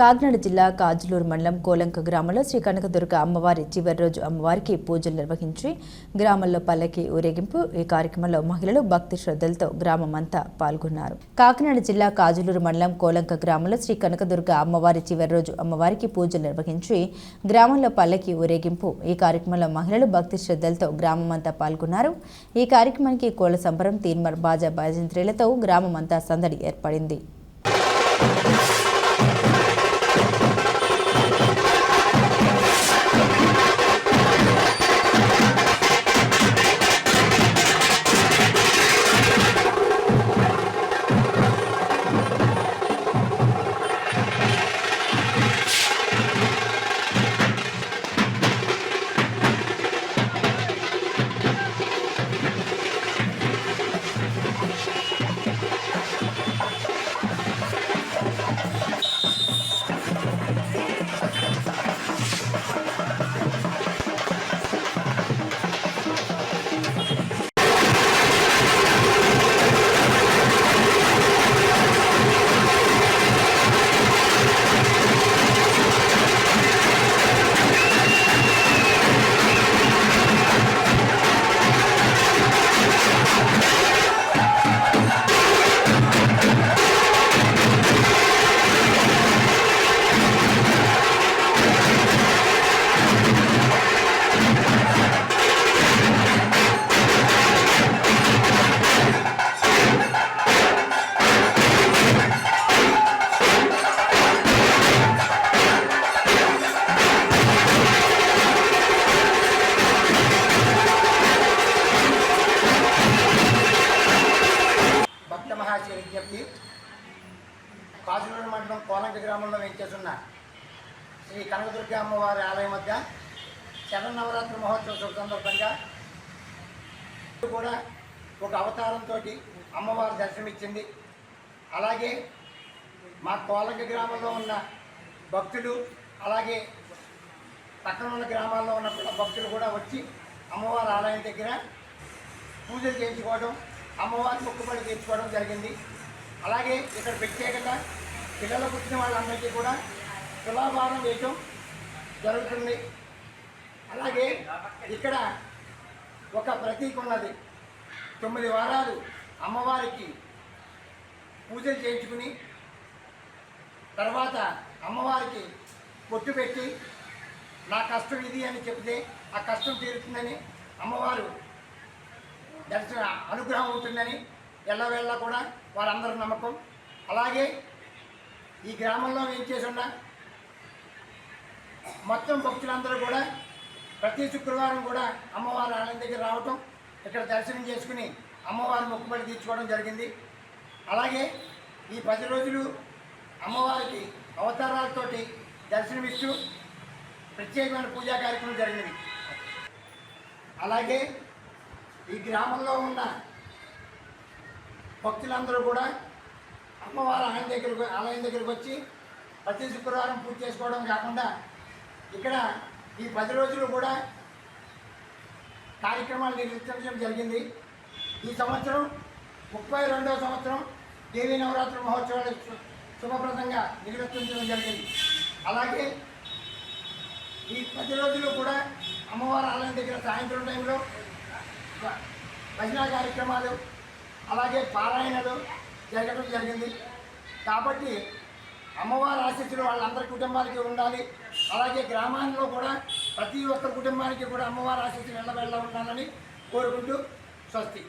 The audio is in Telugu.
కాకినాడ జిల్లా కాజులూరు మండలం కోలంక గ్రామంలో శ్రీ కనకదుర్గ అమ్మవారి చివరి రోజు అమ్మవారికి పూజలు నిర్వహించి గ్రామంలో పల్లకి ఊరేగింపు ఈ కార్యక్రమంలో మహిళలు భక్తి శ్రద్ధలతో గ్రామం అంతా పాల్గొన్నారు. కాకినాడ జిల్లా కాజులూరు మండలం కోలంక గ్రామంలో శ్రీ కనకదుర్గ అమ్మవారి చివరి రోజు అమ్మవారికి పూజలు నిర్వహించి గ్రామంలో పల్లకి ఊరేగింపు ఈ కార్యక్రమంలో మహిళలు భక్తి శ్రద్ధలతో గ్రామమంతా పాల్గొన్నారు. ఈ కార్యక్రమానికి కోల సంబరం తీన్మర్ బాజా బాజంత్రీలతో గ్రామమంతా సందడి ఏర్పడింది. భక్త మహాశయ విజ్ఞప్తి కాజులూరు మండలం కోలంక గ్రామంలో వెంచేస్తున్న శ్రీ కనకదుర్గ అమ్మవారి ఆలయం మధ్య శరన్నవరాత్రి మహోత్సవ సందర్భంగా కూడా ఒక అవతారంతో అమ్మవారు దర్శనమిచ్చింది. అలాగే మా కోలంక గ్రామంలో ఉన్న భక్తులు అలాగే పక్కన ఉన్న గ్రామాల్లో ఉన్న భక్తులు కూడా వచ్చి అమ్మవారి ఆలయం దగ్గర పూజలు చేయించుకోవడం అమ్మవారిని మొక్కుబడి తీర్చుకోవడం జరిగింది. అలాగే ఇక్కడ ప్రత్యేకంగా పిల్లలు పుట్టిన వాళ్ళందరికీ కూడా తులాభారం వేయటం జరుగుతుంది. అలాగే ఇక్కడ ఒక ప్రతీక ఉన్నది. తొమ్మిది వారాలు అమ్మవారికి పూజలు చేయించుకుని తర్వాత అమ్మవారికి పొట్టు పెట్టి నా కష్టం ఇది అని చెప్తే ఆ కష్టం తీరుతుందని అమ్మవారు దర్శన అనుగ్రహం ఉంటుందని ఎల్లవేళ్ళ కూడా వారందరి నమ్మకం. అలాగే ఈ గ్రామంలో ఏం చేసి ఉన్న మొత్తం భక్తులందరూ కూడా ప్రతి శుక్రవారం కూడా అమ్మవారి ఆలయం దగ్గర రావటం ఇక్కడ దర్శనం చేసుకుని అమ్మవారి మొక్కుబడి తీర్చుకోవడం జరిగింది. అలాగే ఈ పది రోజులు అమ్మవారికి అవతారాలతోటి దర్శనమిస్తూ ప్రత్యేకమైన పూజా కార్యక్రమం జరిగినవి అలాగే ఈ గ్రామంలో ఉన్న భక్తులందరూ కూడా అమ్మవారు ఆలయం దగ్గరకు ఆలయం దగ్గరకు వచ్చి ప్రతి శుక్రవారం పూజ చేసుకోవడం కాకుండా ఇక్కడ ఈ పది రోజులు కూడా కార్యక్రమాలు నిర్వహించడం జరిగింది. ఈ సంవత్సరం ముప్పై రెండవ సంవత్సరం దేవీ నవరాత్రి మహోత్సవాలు శుభప్రదంగా నిర్వర్తించడం జరిగింది. అలాగే ఈ పది రోజులు కూడా అమ్మవారి ఆలయం దగ్గర సాయంత్రం టైంలో భజన కార్యక్రమాలు అలాగే పారాయణలు జరగడం జరిగింది. కాబట్టి అమ్మవారి ఆశిస్తులు వాళ్ళందరి కుటుంబాలకి ఉండాలి. అలాగే గ్రామాల్లో కూడా ప్రతి ఒక్క కుటుంబానికి కూడా అమ్మవారి ఆశిస్తులు వెళ్ళ ఉండాలని కోరుకుంటూ స్వస్తి.